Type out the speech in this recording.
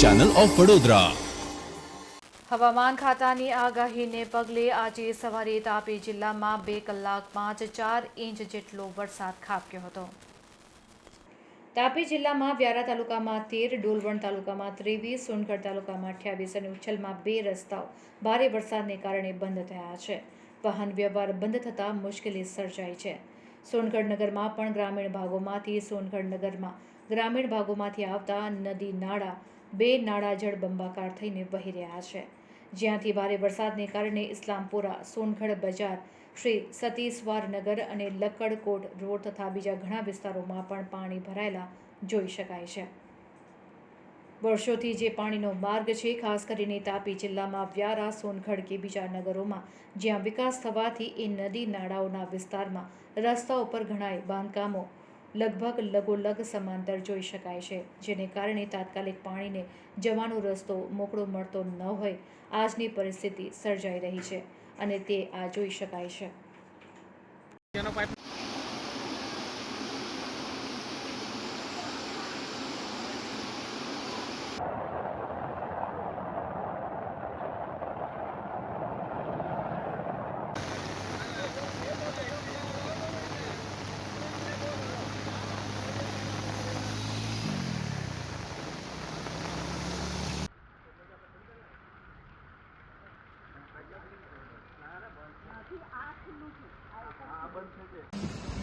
Channel of Vadodara હવામાન ખાતાની આગાહીને પગલે આજે સવારે તાપી જિલ્લામાં બે કલાકમાં જ ચાર ઇંચ જેટલો વરસાદ ખાબક્યો હતો. તાપી જિલ્લામાં વ્યારા તાલુકામાં તેર, ડોલવણ તાલુકામાં ત્રેવીસ, સોનગઢ તાલુકામાં અઠ્યાવીસ અને ઉચ્છલમાં બે રસ્તાઓ ભારે વરસાદને કારણે બંધ થયા છે. વાહન વ્યવહાર બંધ થતાં મુશ્કેલી સર્જાઈ છે. સોનગઢ નગરમાં પણ ગ્રામીણ ભાગોમાંથી સોનગઢ નગરમાં ગ્રામીણ ભાગોમાંથી આવતા નદી નાળા બે નાળા જળ બંબાકાર થઈને વહી રહ્યા છે. જ્યાંથી ભારે વરસાદને કારણે ઇસ્લામપુરા, સોનગઢ બજાર, શ્રી સતીશ્વાર નગર અને લક્કડકોટ રોડ તથા બીજા ઘણા વિસ્તારોમાં પણ પાણી ભરાયેલા જોઈ શકાય છે. વર્ષોથી જે પાણીનો માર્ગ છે, ખાસ કરીને તાપી જિલ્લામાં વ્યારા, સોનગઢ કે બીજા નગરોમાં, જ્યાં વિકાસ થવાથી એ નદી, નાળાઓના વિસ્તારમાં રસ્તા ઉપર ઘણાય બાંધકામો લગભગ લગોલગ સમાંતર જોઈ શકાય છે, જેને કારણે તાત્કાલિક પાણીને જવાનો રસ્તો મોકળો મળતો ન હોય, આજની પરિસ્થિતિ સર્જાઈ રહી છે અને તે આ જોઈ શકાય છે. 한번 펴게.